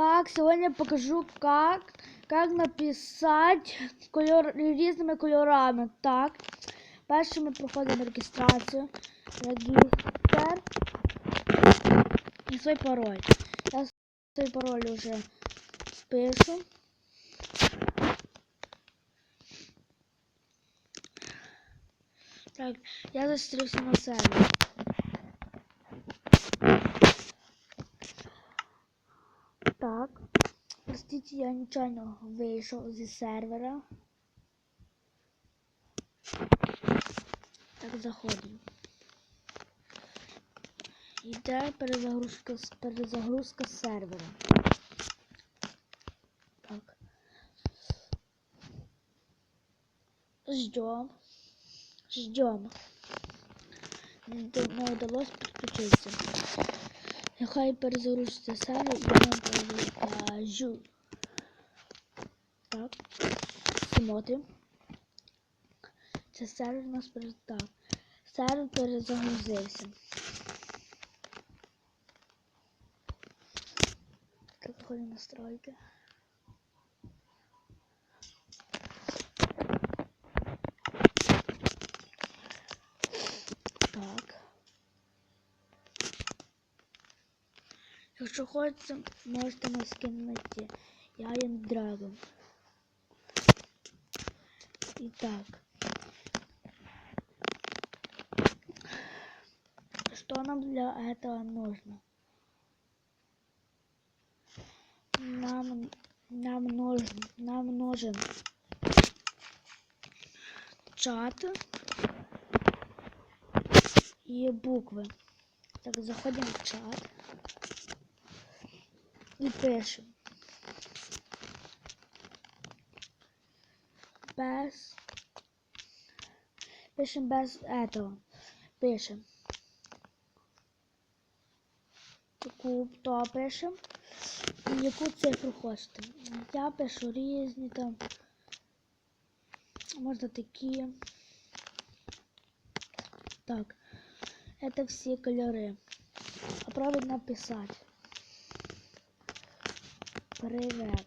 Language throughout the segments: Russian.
Так, сегодня я покажу, как, как написать кольор, різними кольорами. Так, перше ми проходимо реєстрацію. Регістр. І свій пароль. Я свій пароль вже впишу. Так, я застрився на сервер. Так. Простите, я нечаянно вийшов зі сервера. Так, заходимо. Йде перезагрузка, перезагрузка сервера. Так. Ждем. Ждем. Не удалось підключитися. Нехай перезагрузиться сервер і я вам покажу. Так. Смотрим. Це сервер у нас перез... Так. Сервер перезагрузився. Так, заходимо в настройки. Так. Якщо хочете, можете на скин знайти. Я Iron Dragon. І так. Что нам для этого нужно? Нам, нам нужен, нам нужен чат и буквы. Так, заходим в чат и пишем. Без... Пишем без этого. Пишем. Таку то пишем. І яку цифру хочете. Я пишу різні там. Можна такі. Так. Это всі кольори. Попробуй написати. Привет.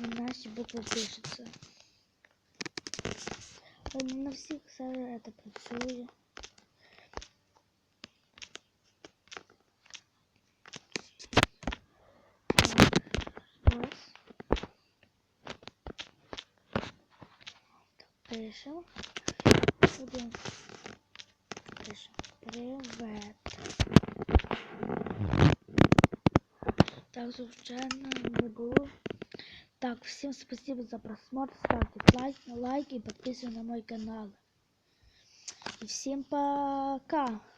І наші букви пишуться. Але не на всіх все это працює. Так, ось. Пишемо. Будемо. Пишемо. Привет. Так, звичайно, не. Так, всем спасибо за просмотр. Ставьте лайк, лайк и подписывайтесь на мой канал. И всем пока.